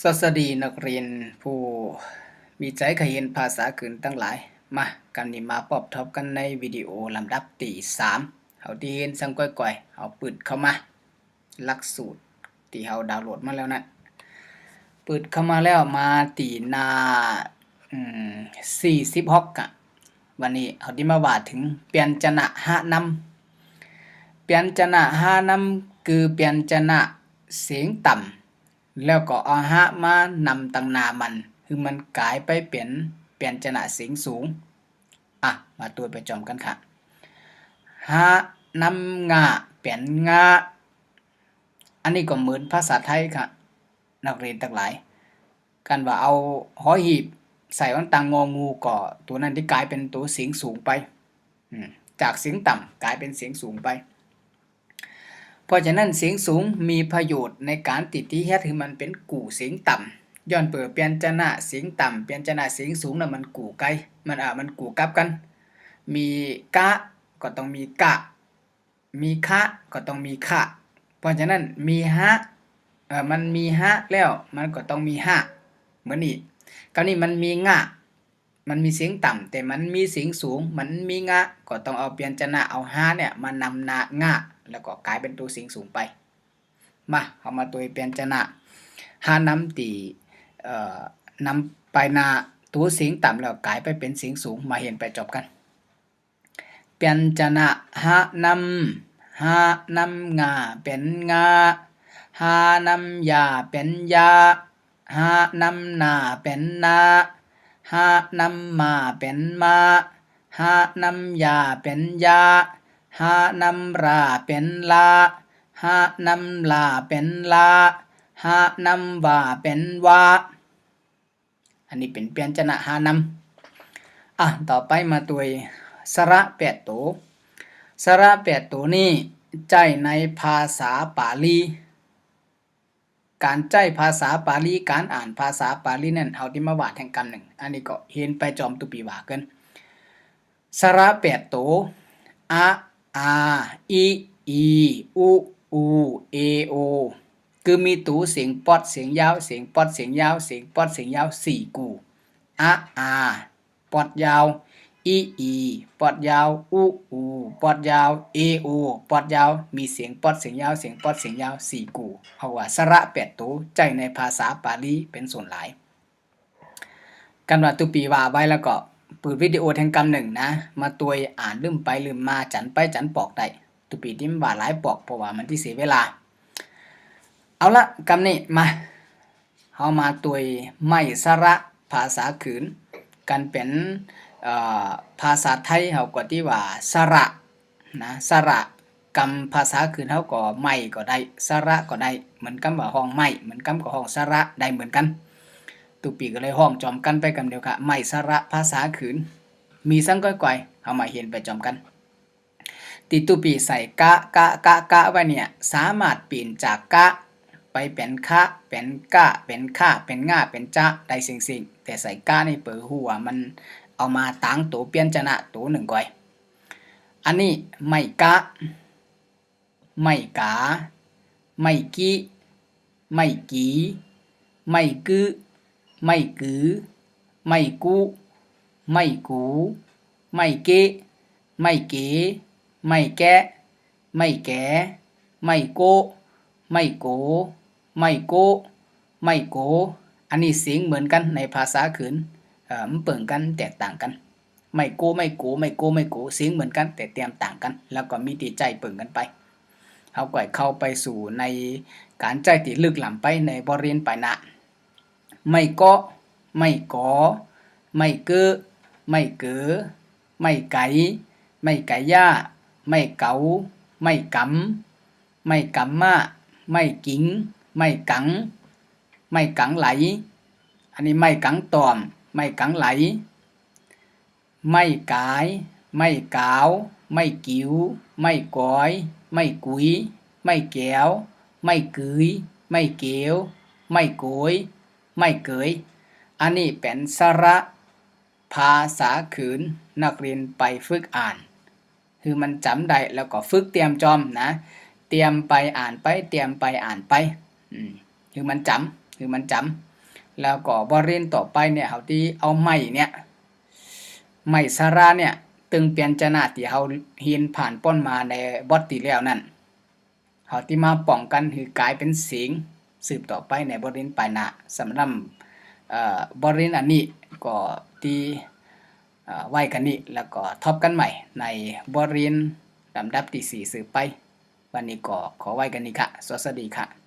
สวัสดีนักเรียนผู้มีใจขยันภาษาขืนตั้งหลาย มากันนี้มาปอบทบกันในวิดีโอลำดับที่สามเอาดีเห็นสังก้อยๆเอาปืดเข้ามาหลักสูตรที่เราดาวน์โหลดมาแล้วนะปืดเข้ามาแล้วมาตีหนาอืมสี่สิบหกอะวันนี้เขาที่มาว่าถึงเปลี่ยนจนะห้านำเปลี่ยนจนะห้านำคือเปลี่ยนจนะเสียงต่ำ แล้วก็เอาฮะมานำตังนามัน คือมันกลายไปเปลี่ยนเปลี่ยนจนะเสียงสูง อะ มาตัวไปจอมกันค่ะฮะนำงาเปลี่ยนงาอันนี้ก็เหมือนภาษาไทยค่ะ นักเรียนทั้งหลาย กันว่าเอาหอหีบ ใส่วันตังงองูก็ตัวนั้นที่กลายเป็นตัวเสียงสูงไปจากเสียงต่ำกลายเป็นเสียงสูงไป เพราะฉะนั้นเสียงสูงมีประโยชน์ในการติดที่เฮ็ดให้มันเป็นกู่เสียงต่ำย้อนเปิดเปลี่ยนจนะเสียงต่ำเปลี่ยนจนะเสียงสูงน่ะมันกู่ไกลมันอ่ามันกู่กลับกัน มีกะก็ต้องมีกะ มีคะก็ต้องมีคะเพราะฉะนั้นมีฮะเอ่อมันมีฮะแล้วมันก็ต้องมีฮะเหมือนนี้คราวนี้มันมีงะ มันมีเสียงต่ำแต่มันมีเสียงสูง มันมีงะ ก็ต้องเอาเปลี่ยนจนะเอาฮะเนี่ยมานำหน้างะ แล้วก็กลายเป็นตัวเสียงสูงไป มาเอามาตัวเปลี่ยนจนะฮานำตีเอ่อนำไปนาตัวเสียงต่ำแล้วกลายไปเป็นเสียงสูงมาเห็นไปจบกัน เปลี่ยนจนะฮานำฮานำงาเป็นงาฮานำยาเป็นยาฮานำนาเป็นนา ฮานำมาเป็นมาฮานำยาเป็นยาหานำราเป็นลาหานำลาเป็นลาหานำว่าเป็นวาอันนี้เป็นเปลี่ยนจนะหานำอะต่อไปมาตัวสระแปดตัวสระแปดตัวนี้ใจในภาษาปาลี การใจภาษาปาลีการอ่านภาษาปาลีนั่นเอาที่มาวาดแห่งกันหนึ่ง อันนี้ก็เห็นไปจอมตุปีว่ากันสระแปดตัวอะอาอีอีอูอูเอโอคือมีตูเสียงปอดเสียงยาวเสียงปอดเสียงยาวเสียงปอดเสียงยาวสี่กูอะอาปอดยาว อีอีปอดยาวอูอูปอดยาวเอโอปอดยาว มีเสียงปอดเสียงยาวเสียงปอดเสียงยาวสี่กูเพราะว่าสระแปดตัวใจในภาษาปาลีเป็นส่วนหลายกันว่าตุปีว่าไว้แล้วก็เปิดวิดีโอแทงกำหนึ่งนะ มาตัวอ่านลืมไปลืมมาจันไปจันปอกได้ตุปีที่มันว่าหลายปอกเพราะว่ามันที่เสียเวลา เอาละกำนี้มาเฮามาตัวไม่สระภาษาขืนกันเป็น ภาษาไทยเฮาก็ที่ว่าสระนะสระกำภาษาขืนเฮาก็ไม่ก็ได้สระก็ได้เหมือนกันว่าห้องไม่เหมือนกันกับห้องสระได้เหมือนกันตุปีก็เลยห้องจอมกันไปกันเดียวกันไม่สระภาษาขืนมีสังก้อยๆเอามาเห็นไปจอมกันติตุปีใส่กะกะกะกะไว้เนี่ยสามารถเปลี่ยนจากกะไปเป็นคะเป็นกะเป็นค่าเป็นง่าเป็นจะได้สิ่งสิ่งแต่ใส่กะในเปิดหัวมัน เอามาตั้งตัวเปลี่ยนชนะตัวหนึ่งก่อย อันนี้ไม่กะ ไม่กา ไม่กี้ ไม่กีไม่กือ ไม่กือ ไม่กูไม่กู ไม่เกะไม่เก๋ไม่แกะ ไม่แกไม่โก ไม่โก ไม่โก ไม่โก อันนี้เสียงเหมือนกันในภาษาขืนเอ่อ มันเปิ่งกันแตกต่างกัน ไม่โกไม่โกไม่โกไม่โกเสียงเหมือนกันแต่เตรียมต่างกัน แล้วก็มีตีใจเปิ่งกันไปเอาก่อยเข้าไปสู่ในการใจติลึกหล่ำไปในบริเวณปลายนะไม่กาะไม่กอไม่เก้อไม่เก๋อไม่ไก่ไม่ไก่ย่าไม่เก๋าไม่กำไม่กำมาไม่กิ้งไม่กัง ไม่กังไหล อันนี้ไม่กังตอม ไม่กังไหล ไม่กาย ไม่กาว ไม่กิ้วไม่ก้อย ไม่กุย ไม่แก้ว ไม่กึย ไม่เกียว ไม่โกย ไม่เกย อันนี้เป็นสระภาษาขืนนักเรียนไปฝึกอ่าน คือมันจำได้แล้วก็ฝึกเตรียมจอมนะ เตรียมไปอ่านไป เตรียมไปอ่านไป อืมคือมันจำคือมันจำ แล้วก็บทเรียนต่อไปเนี่ยเฮาที่เอาไม้เนี่ยไม้สาราเนี่ยตึงเปลี่ยนจนาที่เฮาเรียนผ่านป้นมาในบทที่แล้วนั่นเฮาที่มาป้องกันคือกลายเป็นสิงสืบต่อไปในบทเรียนปลายน้าสำหรับเอ่อบทเรียนอันนี้ก็ที่เอ่อไว้กันนี้แล้วก็ทบกันใหม่ในบทเรียนลำดับที่4สืบไป วันนี้ก็ขอไหวกันนี้ค่ะสวัสดีค่ะ